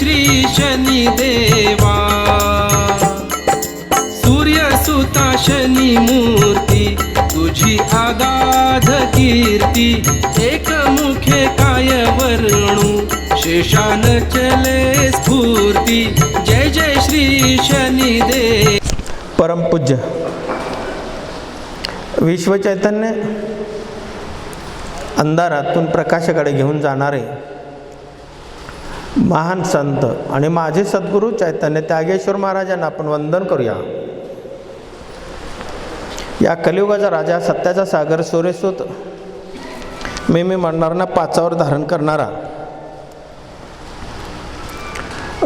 श्री शनी देवा। सूर्य सुता शनी मूर्ती तुझी आगाध कीर्ती एक मुखे काय वर्णू शेषान चले स्फूर्ती जय जय श्री शनी देव। परमपूज्य विश्वचैतन्य अंधारातून प्रकाशाकडे घेऊन जाणारे महान संत आणि माझे सद्गुरू चैतन्य त्यागेश्वर महाराजांना आपण वंदन करूया. या कलियुगाचा राजा सत्याचा सागर सोरेसूत मी मी म्हणणाऱ्यांना पाचावर धारण करणारा.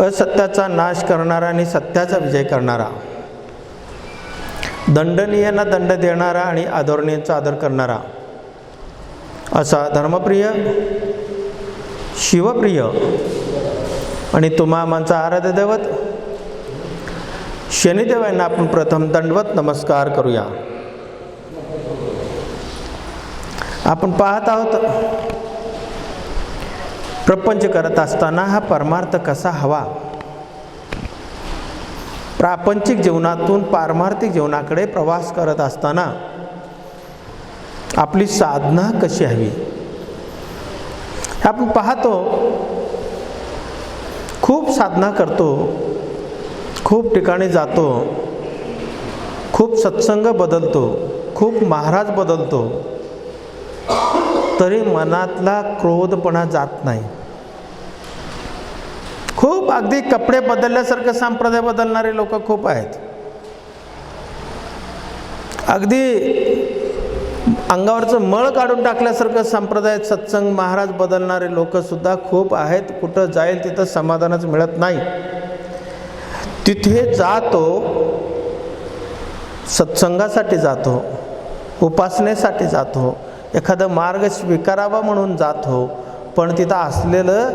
असत्याचा नाश करणारा आणि सत्याचा विजय करणारा. दंडनीयांना दंड देणारा आणि आदरणीयांचा आदर करणारा. असा धर्मप्रिय शिवप्रिय आणि तुम्हा आमचा आराध्य दैवत शनिदेवांना आपण प्रथम दंडवत नमस्कार करूया. आपण पाहत आहोत प्रपंच करत असताना हा परमार्थ कसा हवा? प्रापंचिक जीवनातून पारमार्थिक जीवनाकडे प्रवास करत असताना आपली साधना कशी हवी? आपण पाहतो खूप साधना करतो. खूप ठिकाणी जातो. खूप सत्संग बदलतो. खूप महाराज बदलतो. तरी मनातला क्रोधपणा जात नाही. खूप अगदी कपडे बदलल्यासारखं संप्रदाय बदलणारे लोक खूप आहेत. अगदी अंगावरचं मळ काढून टाकल्यासारखं संप्रदायात सत्संग महाराज बदलणारे लोकसुद्धा खूप आहेत. कुठं जाईल तिथं समाधानच मिळत नाही. तिथे जातो सत्संगासाठी जातो उपासनेसाठी जातो एखादं मार्ग स्वीकारावा म्हणून जातो पण तिथं असलेलं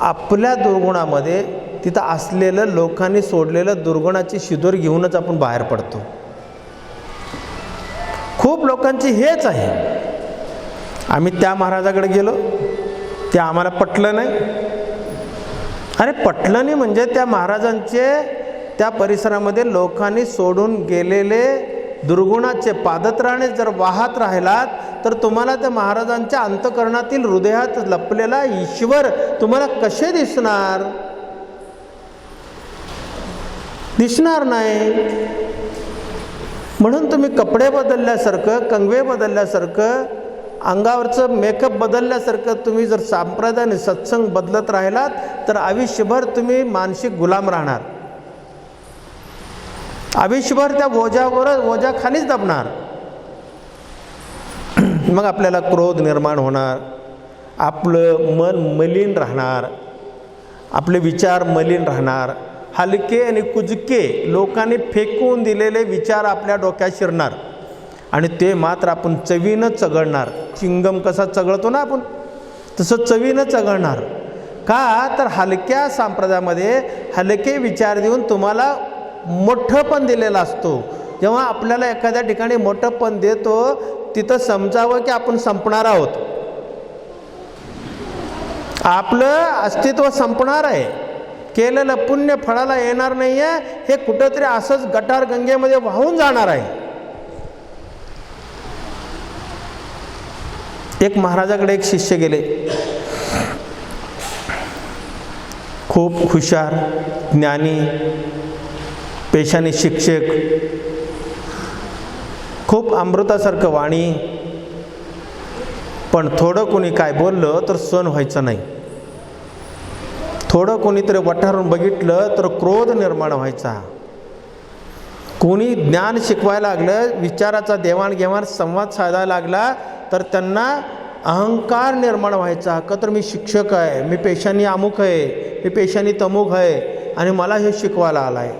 आपल्या दुर्गुणामध्ये तिथं असलेलं लोकांनी सोडलेलं दुर्गुणाची शिदोर घेऊनच आपण बाहेर पडतो. खूप लोकांची हेच आहे. आम्ही त्या महाराजाकडे गेलो. ते आम्हाला पटलं नाही. अरे पटलं नाही म्हणजे त्या महाराजांचे त्या परिसरामध्ये लोकांनी सोडून गेलेले दुर्गुणाचे पादत्राणे जर वाहत राहिलात तर तुम्हाला त्या महाराजांच्या अंतकरणातील हृदयात लपलेला ईश्वर तुम्हाला कसे दिसणार? दिसणार नाही. म्हणून तुम्ही कपडे बदलल्यासारखं कंगवे बदलल्यासारखं अंगावरचं मेकअप बदलल्यासारखं तुम्ही जर संप्रदाय आणि सत्संग बदलत राहिलात तर आयुष्यभर तुम्ही मानसिक गुलाम राहणार. आयुष्यभर त्या ओझ्यावर ओझ्याखालीच दबणार. मग आपल्याला क्रोध निर्माण होणार. आपलं मन मलिन राहणार. आपले विचार मलिन राहणार. हलके आणि कुजके लोकांनी फेकून दिलेले विचार आपल्या डोक्यात शिरणार. आणि ते मात्र आपण चवीनं चघळणार. चिंगम कसा चघळतो ना आपण? तसं चवीनं चघळणार. का? तर हलक्या संप्रदायामध्ये हलके विचार देऊन तुम्हाला मोठं पण दिलेलं असतो. जेव्हा आपल्याला एखाद्या ठिकाणी मोठं पण देतो तिथं समजावं की आपण संपणार आहोत. आपलं अस्तित्व संपणार आहे. केलेलं पुण्य फळाला येणार नाही आहे हे कुठंतरी असंच गटार गंगेमध्ये वाहून जाणार आहे. एक महाराजाकडे एक शिष्य गेले. खूप हुशार ज्ञानी पेशाने शिक्षक खूप अमृतासारखं वाणी. पण थोडं कोणी काय बोललं तर सण व्हायचं नाही. थोडं कोणीतरी वठारून बघितलं तर क्रोध निर्माण व्हायचा. कोणी ज्ञान शिकवायला लागलं विचाराचा देवाणघेवाण संवाद साधायला लागला तर त्यांना अहंकार निर्माण व्हायचा. का तर मी शिक्षक आहे मी पेशानी अमुक आहे मी पेशानी तमुक आहे आणि मला हे शिकवायला आलं आहे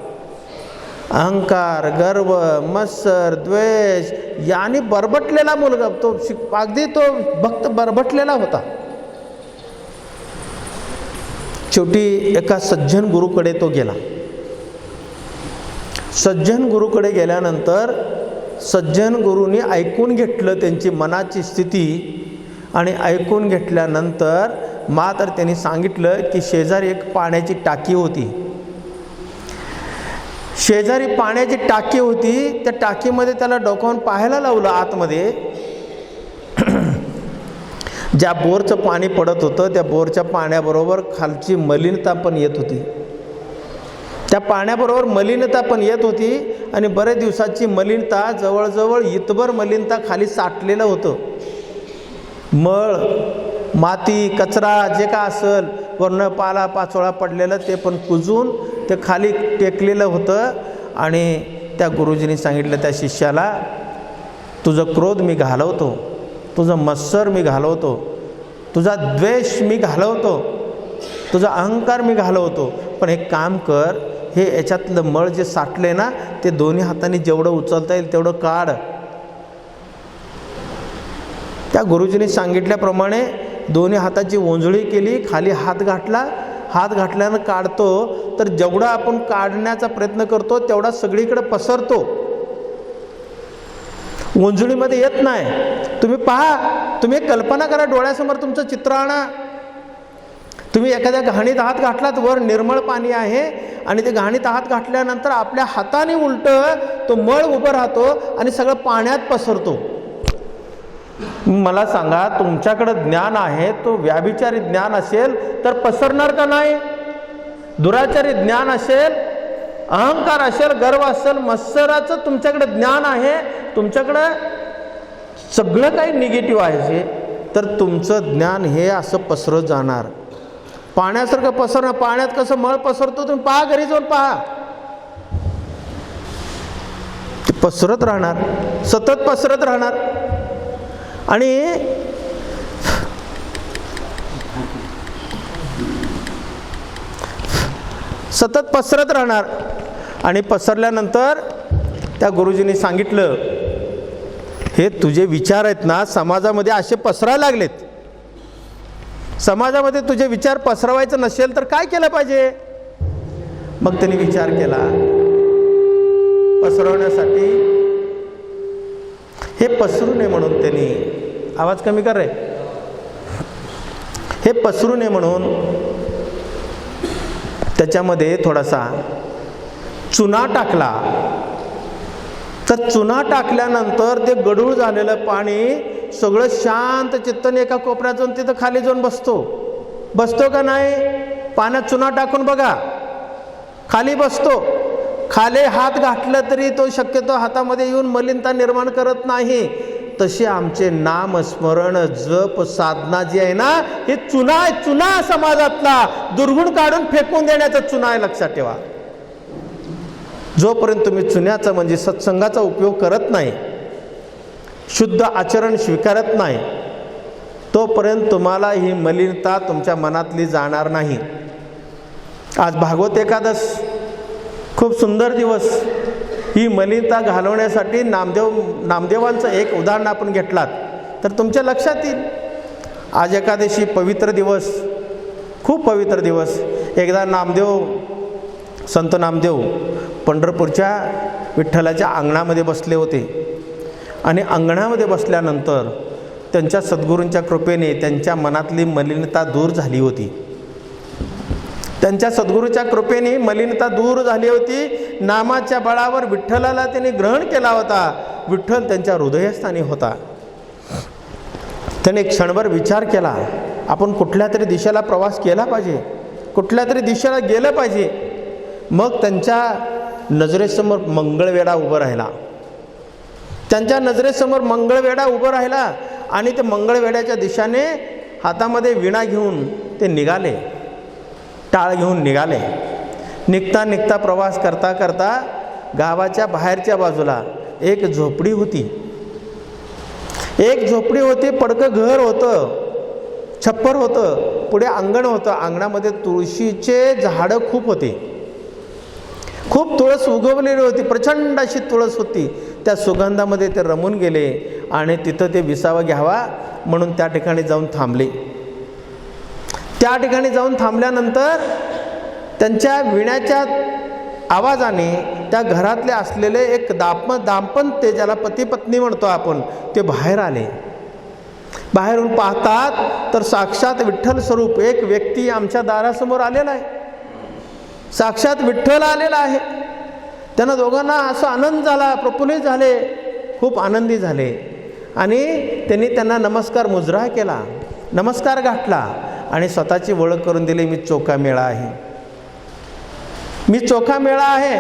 अहंकार गर्व मत्सर द्वेष याने बरबटलेला मुलगा तो शिक अगदी तो भक्त बरबटलेला होता. शेवटी एका सज्जन गुरुकडे तो गेला. सज्जन गुरुकडे गेल्यानंतर सज्जन गुरुनी ऐकून घेतलं त्यांची मनाची स्थिती आणि ऐकून घेतल्यानंतर मात्र त्यांनी सांगितलं की शेजारी एक पाण्याची टाकी होती. शेजारी पाण्याची टाकी होती त्या टाकीमध्ये त्याला डोकावून पाहायला लावलं आतमध्ये. ज्या बोरचं पाणी पडत होतं त्या बोरच्या पाण्याबरोबर खालची मलिनता पण येत होती. त्या पाण्याबरोबर मलिनता पण येत होती आणि बऱ्याच दिवसाची मलिनता जवळजवळ इतभर मलिनता खाली साठलेलं होतं. मळ माती कचरा जे का असेल वर्ण पाला पाचोळा पडलेलं ते पण कुजून ते खाली टेकलेलं होतं आणि त्या गुरुजींनी सांगितलं त्या शिष्याला तुझं क्रोध मी घालवतो तुझं मत्सर मी घालवतो तुझा द्वेष मी घालवतो तुझा अहंकार मी घालवतो पण एक काम कर हे याच्यातलं मळ जे साठले ना ते दोन्ही हाताने जेवढं उचलता येईल तेवढं काढ. त्या गुरुजींनी सांगितल्याप्रमाणे दोन्ही हाताची ओंजळी केली खाली हात घातला हात घातल्यानं काढतो तर जेवढा आपण काढण्याचा प्रयत्न करतो तेवढा सगळीकडे पसरतो. उंजळीमध्ये येत नाही. तुम्ही पहा तुम्ही कल्पना करा डोळ्यासमोर तुमचं चित्र आणा. तुम्ही एखाद्या घाणीत हात घातलात वर निर्मळ पाणी आहे आणि ते घाणीत हात घातल्यानंतर आपल्या हाताने उलट तो मळ उभं राहतो आणि सगळं पाण्यात पसरतो. मला सांगा तुमच्याकडं ज्ञान आहे तो व्याभिचारी ज्ञान असेल तर पसरणार का नाही? दुराचारी ज्ञान असेल अहंकार असेल गर्व असेल मत्सराचं तुमच्याकडे ज्ञान आहे तुमच्याकडं सगळं काही निगेटिव्ह आहे जे तर तुमचं ज्ञान हे असं पसरत जाणार. पाण्यासारखं पसरणं पाण्यात कसं मळ पसरतो तुम्ही पहा घरी जाऊन पहा. पसरत राहणार सतत पसरत राहणार. आणि सतत पसरत राहणार. आणि पसरल्यानंतर त्या गुरुजींनी सांगितलं हे तुझे विचार आहेत ना समाजामध्ये असे पसरायला लागलेत. समाजामध्ये तुझे विचार पसरवायचं नसेल तर काय केलं पाहिजे? मग त्यांनी विचार केला पसरवण्यासाठी हे पसरू नये म्हणून त्यांनी आवाज कमी कर रे. हे पसरू नये म्हणून त्याच्यामध्ये थोडासा चुना टाकला. तर चुना टाकल्यानंतर ते गडूळ झालेलं पाणी सगळं शांत चित्तन एका कोपऱ्यात जाऊन तिथं खाली जाऊन बसतो. बसतो का नाही? पाण्यात चुना टाकून बघा. खाली बसतो. खाली हात घातलं तरी तो शक्यतो हातामध्ये येऊन मलिनता निर्माण करत नाही. तसे आमचे नामस्मरण जप साधना जी आहे ना हे चुना आहे चुना समाजातला. दुर्गुण काढून फेकून देण्याचा चुना आहे लक्षात ठेवा. जोपर्यंत तुम्ही चुन्याचा म्हणजे सत्संगाचा उपयोग करत नाही शुद्ध आचरण स्वीकारत नाही तोपर्यंत तुम्हाला ही मलिनता तुमच्या मनातली जाणार नाही. आज भागवत एकादश खूप सुंदर दिवस. ही मलिनता घालवण्यासाठी नामदेव नामदेवांचं एक उदाहरण आपण घेतलात. तर तुमच्या लक्षात येईल. आज एकादशी पवित्र दिवस खूप पवित्र दिवस. एकदा नामदेव संत नामदेव पंढरपूरच्या विठ्ठलाच्या अंगणामध्ये बसले होते. आणि अंगणामध्ये बसल्यानंतर त्यांच्या सद्गुरूंच्या कृपेने त्यांच्या मनातली मलिनता दूर झाली होती. त्यांच्या सद्गुरूच्या कृपेने मलिनता दूर झाली होती. नामाच्या बळावर विठ्ठलाला त्यांनी ग्रहण केला होता. विठ्ठल त्यांच्या हृदयस्थानी होता. त्याने क्षणभर विचार केला आपण कुठल्या तरी दिशेला प्रवास केला पाहिजे? कुठल्या तरी दिशेला गेलं पाहिजे? मग त्यांच्या नजरेसमोर मंगळवेढा उभं राहिला. त्यांच्या नजरेसमोर मंगळवेढा उभं राहिला आणि ते मंगळवेड्याच्या दिशाने हातामध्ये विणा घेऊन ते निघाले. टाळ घेऊन निघाले. निघता निघता प्रवास करता करता गावाच्या बाहेरच्या बाजूला एक झोपडी होती. एक झोपडी होती पडकं घर होतं छप्पर होतं पुढे अंगण होतं. अंगणामध्ये तुळशीचे झाडं खूप होते. खूप तुळस उगवलेली होती प्रचंड अशी तुळस होती. त्या सुगंधामध्ये ते रमून गेले आणि तिथं ते विसावा घ्यावा म्हणून त्या ठिकाणी जाऊन थांबले. त्या ठिकाणी जाऊन थांबल्यानंतर त्यांच्या विण्याच्या आवाजाने त्या घरातले असलेले एक दाप दाम्पत्य ज्याला पती पत्नी म्हणतो आपण ते बाहेर आले. बाहेरून पाहतात तर साक्षात विठ्ठल स्वरूप एक व्यक्ती आमच्या दारासमोर आलेला आहे. साक्षात विठ्ठल आलेला आहे. त्यांना दोघांना असा आनंद झाला प्रफुल्लित झाले खूप आनंदी झाले. आणि त्यांनी त्यांना नमस्कार मुजरा केला नमस्कार गाठला आणि स्वतःची ओळख करून दिली मी चोखा मेळा आहे. मी चोखा मेळा आहे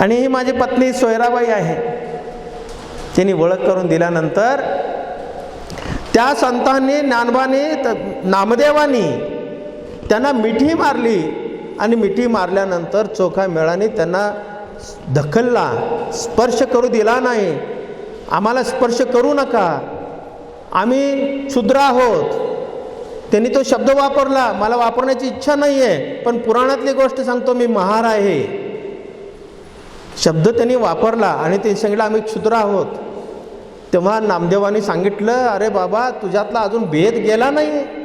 आणि ही माझी पत्नी सोयराबाई आहे. त्यांनी ओळख करून दिल्यानंतर त्या संतांनी ज्ञानबानी नामदेवानी त्यांना मिठी मारली. आणि मिठी मारल्यानंतर चोखा मेळाने त्यांना धकलला स्पर्श करू दिला नाही. आम्हाला स्पर्श करू नका. आम्ही क्षुद्र आहोत. त्यांनी तो शब्द वापरला. मला वापरण्याची इच्छा नाही आहे पण पुराणातली गोष्ट सांगतो मी महार आहे. शब्द त्यांनी वापरला आणि ते सांगितलं आम्ही क्षुद्र आहोत. तेव्हा नामदेवानी सांगितलं अरे बाबा तुझ्यातला अजून भेद गेला नाही.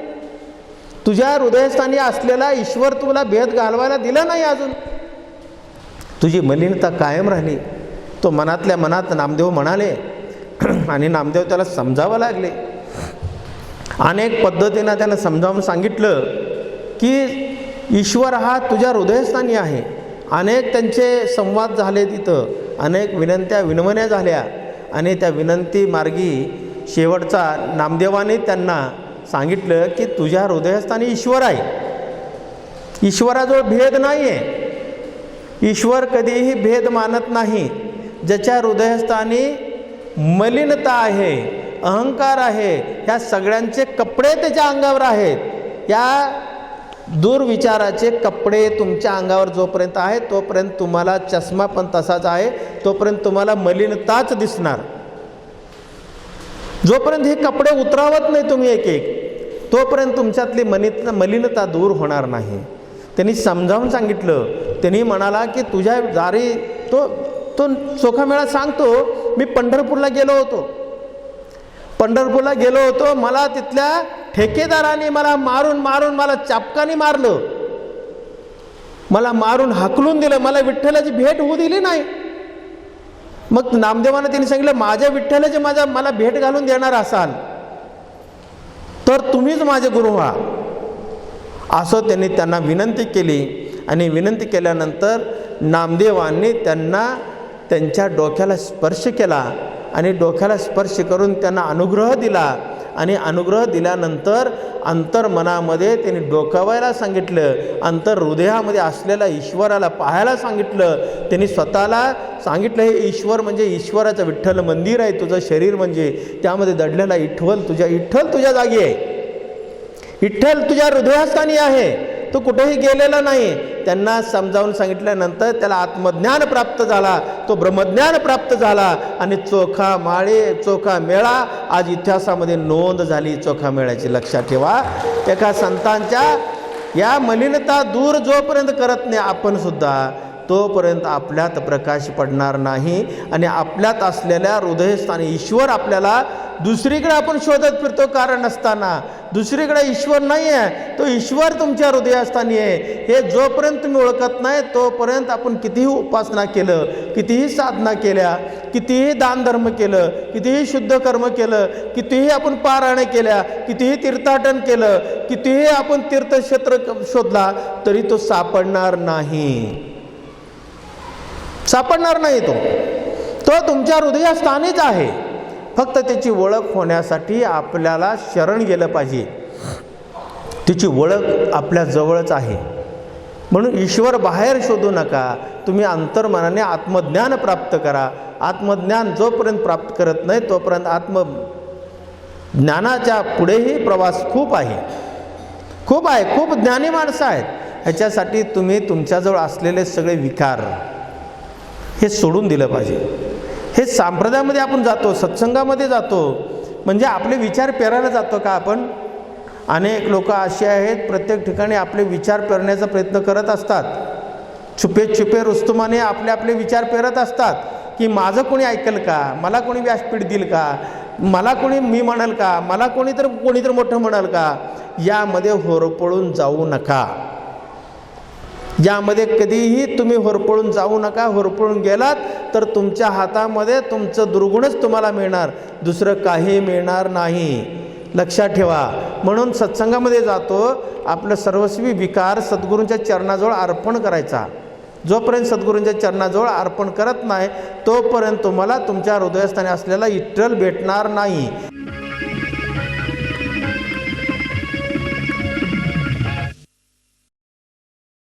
तुझ्या हृदयस्थानी असलेला ईश्वर तुला भेद घालवायला दिला नाही अजून. तुझी मलिनता कायम राहिली. तो मनातल्या मनात नामदेव म्हणाले आणि नामदेव त्याला समजावं लागले. अनेक पद्धतीनं त्याला समजावून सांगितलं की ईश्वर हा तुझ्या हृदयस्थानी आहे. अनेक त्यांचे संवाद झाले तिथं. अनेक विनंत्या विनवण्या झाल्या. आणि त्या विनंती मार्गी शेवटचा नामदेवाने त्यांना सांगितलं की तुझ्या हृदयस्थानी ईश्वर आहे. ईश्वराजवळ भेद नाही आहे ईश्वर कधीही भेद मानत नाही. ज्याच्या हृदयस्थानी मलिनता आहे अहंकार आहे ह्या सगळ्यांचे कपडे त्याच्या अंगावर आहेत. या दुर्विचाराचे कपडे तुमच्या अंगावर जोपर्यंत आहे तोपर्यंत तुम्हाला चष्मा पण तसाच आहे तोपर्यंत तुम्हाला मलिनताच दिसणार. जोपर्यंत हे कपडे उतरावत नाही तुम्ही एक एक तोपर्यंत तुमच्यातली मलित मलिनता दूर होणार नाही. त्यांनी समजावून सांगितलं. त्यांनी म्हणाला की तुझ्या दारी तो तो चोखामेळा सांगतो मी पंढरपूरला गेलो होतो. पंढरपूरला गेलो होतो मला तिथल्या ठेकेदाराने मला मारून मारून मला चापकाने मारलं. मला मारून हाकलून दिलं मला विठ्ठलाची भेट होऊ दिली नाही. मग नामदेवानं त्यांनी सांगितलं माझ्या विठ्ठलाची माझ्या मला भेट घालून देणार असाल. तर तुम्हीच माझे गुरु व्हा. असं त्यांनी त्यांना विनंती केली आणि विनंती केल्यानंतर नामदेवांनी त्यांना त्यांच्या डोक्याला स्पर्श केला आणि डोक्याला स्पर्श करून त्यांना अनुग्रह दिला. आणि अनुग्रह दिल्यानंतर अंतर्मनामध्ये त्याने डोकावायला सांगितलं. अंतर हृदयामध्ये असलेल्या ईश्वराला पाहायला सांगितलं. त्यांनी स्वतःला सांगितलं हे ईश्वर म्हणजे ईश्वराचं विठ्ठल मंदिर आहे तुझं शरीर म्हणजे. त्यामध्ये दडलेला इठ्ठल तुझ्या इठ्ठल तुझ्या जागी आहे. विठ्ठल तुझ्या हृदयस्थानी आहे. तो कुठेही गेलेला नाही. त्यांना समजावून सांगितल्यानंतर त्याला आत्मज्ञान प्राप्त झाला. तो ब्रह्मज्ञान प्राप्त झाला आणि चोखा माळे चोखा मेळा आज इतिहासामध्ये नोंद झाली चोखा मेळ्याची. लक्षात ठेवा. एका संतांच्या या मलिनता दूर जोपर्यंत करत नाही आपण सुद्धा तोपर्यंत आपल्यात प्रकाश पडणार नाही आणि आपल्यात असलेल्या हृदयस्थानी ईश्वर आपल्याला दुसरीकडे आपण शोधत फिरतो कारण असताना. दुसरीकडे ईश्वर नाही आहे तो ईश्वर तुमच्या हृदयस्थानी आहे. हे जोपर्यंत तुम्ही ओळखत नाही तोपर्यंत आपण कितीही उपासना केलं कितीही साधना केल्या कितीही दानधर्म केलं कितीही शुद्ध कर्म केलं कितीही आपण पारायण केल्या कितीही तीर्थाटन केलं कितीही आपण तीर्थक्षेत्र शोधला तरी तो सापडणार नाही. सापडणार नाही तो. तो तुमच्या हृदयस्थानीच आहे. फक्त त्याची ओळख होण्यासाठी आपल्याला शरण गेलं पाहिजे. तिची ओळख आपल्या जवळच आहे. म्हणून ईश्वर बाहेर शोधू नका. तुम्ही अंतर्मनाने आत्मज्ञान प्राप्त करा. आत्मज्ञान जोपर्यंत प्राप्त करत नाही तोपर्यंत आत्म ज्ञानाच्या पुढेही प्रवास खूप आहे. खूप आहे. खूप ज्ञानी माणसं आहेत. ह्याच्यासाठी तुम्ही तुमच्याजवळ असलेले सगळे विकार. हे सोडून दिलं पाहिजे. हे संप्रदायामध्ये आपण जातो सत्संगामध्ये जातो. म्हणजे आपले विचार पेरायला जातो का आपण? अनेक लोक असे आहेत प्रत्येक ठिकाणी आपले विचार पेरण्याचा प्रयत्न करत असतात. छुपे छुपे रुस्तुमाने आपले आपले विचार पेरत असतात की माझं कोणी ऐकल का? मला कोणी व्यासपीठ देईल का? मला कोणी मी म्हणाल का? मला कोणी तर कोणी तर मोठं म्हणाल का? यामध्ये होरपळून जाऊ नका. यामध्ये कधीही तुम्ही होरपळून जाऊ नका होरपळून गेलात तर तुमच्या हातामध्ये तुमचं दुर्गुणच तुम्हाला मिळणार. दुसरं काही मिळणार नाही. लक्षात ठेवा. म्हणून सत्संगामध्ये जातो आपलं सर्वस्वी विकार सद्गुरूंच्या चरणाजवळ अर्पण करायचा. जोपर्यंत सद्गुरूंच्या चरणाजवळ अर्पण करत नाही तोपर्यंत तुम्हाला तुमच्या हृदयस्थानी असलेला इट्टल भेटणार नाही.